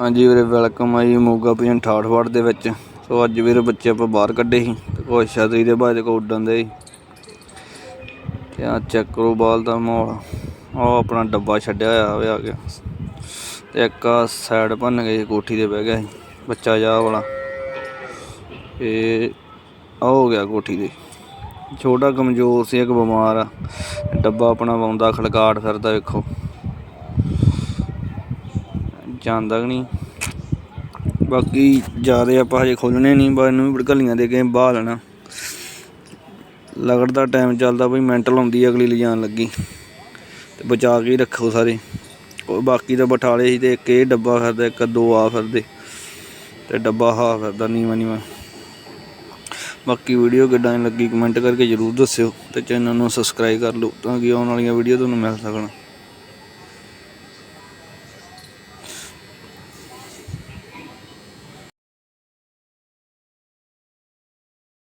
ਹਾਂਜੀ ਵੀਰੇ ਵੈਲਕਮ ਆ ਜੀ ਮੋਗਾ ਪਿੰਡ ਠਾਠਵਾੜ ਦੇ ਵਿੱਚ। ਸੋ ਅੱਜ ਵੀਰੇ ਬੱਚੇ ਆਪਾਂ ਬਾਹਰ ਕੱਢੇ ਸੀ ਤੇ ਕੁਛ ਛਤਰੀ ਦੇ ਬਾਅਦ ਕੋ ਉੱਡਣ ਦੇ ਤੇ ਆ ਚੈੱਕ ਕਰੋ ਬਾਲ ਦਾ ਮਾਹੌਲ। ਉਹ ਆਪਣਾ ਡੱਬਾ ਛੱਡਿਆ ਹੋਇਆ ਵੇ ਆ ਗਿਆ ਤੇ ਇੱਕ ਆ ਸਾਈਡ ਭੰਨ ਗਈ ਕੋਠੀ ਦੇ ਬਹਿ ਗਿਆ ਸੀ, ਬੱਚਾ ਜਾ ਵਾਲਾ। ਇਹ ਆ ਹੋ ਗਿਆ ਕੋਠੀ ਦੇ ਛੋਟਾ ਕਮਜ਼ੋਰ ਸੀ, ਇੱਕ ਬਿਮਾਰ ਆ। ਡੱਬਾ ਆਪਣਾ ਪਾਉਂਦਾ ਖੜਕਾਟ ਫਿਰਦਾ ਵੇਖੋ। ਜਾਂਦਾ ਕਿ ਨਹੀਂ। ਬਾਕੀ ਜ਼ਿਆਦਾ ਆਪਾਂ ਹਜੇ ਖੋਲਣੇ ਨਹੀਂ ਬਾ ਇਹਨੂੰ ਵੀ ਭੜਕਲੀਆਂ ਦੇ ਕੇ ਬਾਹ ਲੈਣਾ। ਲਗੜ ਦਾ ਟਾਈਮ ਚੱਲਦਾ ਬਈ ਮੈਂਟਲ ਆਉਂਦੀ ਆ ਅਗਲੀ ਲਿਜਾਣ ਲੱਗੀ। ਤੇ ਬਚਾ ਕੇ ਰੱਖੋ ਸਾਰੇ। ਉਹ ਬਾਕੀ ਤਾਂ ਬਠਾਲੇ ਸੀ ਤੇ ਇੱਕ ਇਹ ਡੱਬਾ ਫਿਰਦਾ, ਇੱਕ ਦੋ ਆ ਫਿਰਦੇ। ਤੇ ਡੱਬਾ ਹਾ ਫਿਰਦਾ ਨੀਵਾਂ ਨੀਵਾਂ। ਬਾਕੀ ਵੀਡੀਓ ਕਿੱਦਾਂ ਦੀ ਲੱਗੀ ਕਮੈਂਟ ਕਰਕੇ ਜਰੂਰ ਦੱਸਿਓ ਤੇ ਚੈਨਲ ਨੂੰ ਸਬਸਕ੍ਰਾਈਬ ਕਰ ਲਓ ਤਾਂ ਕਿ ਆਉਣ ਵਾਲੀਆਂ ਵੀਡੀਓ ਤੁਹਾਨੂੰ ਮਿਲ ਸਕਣ।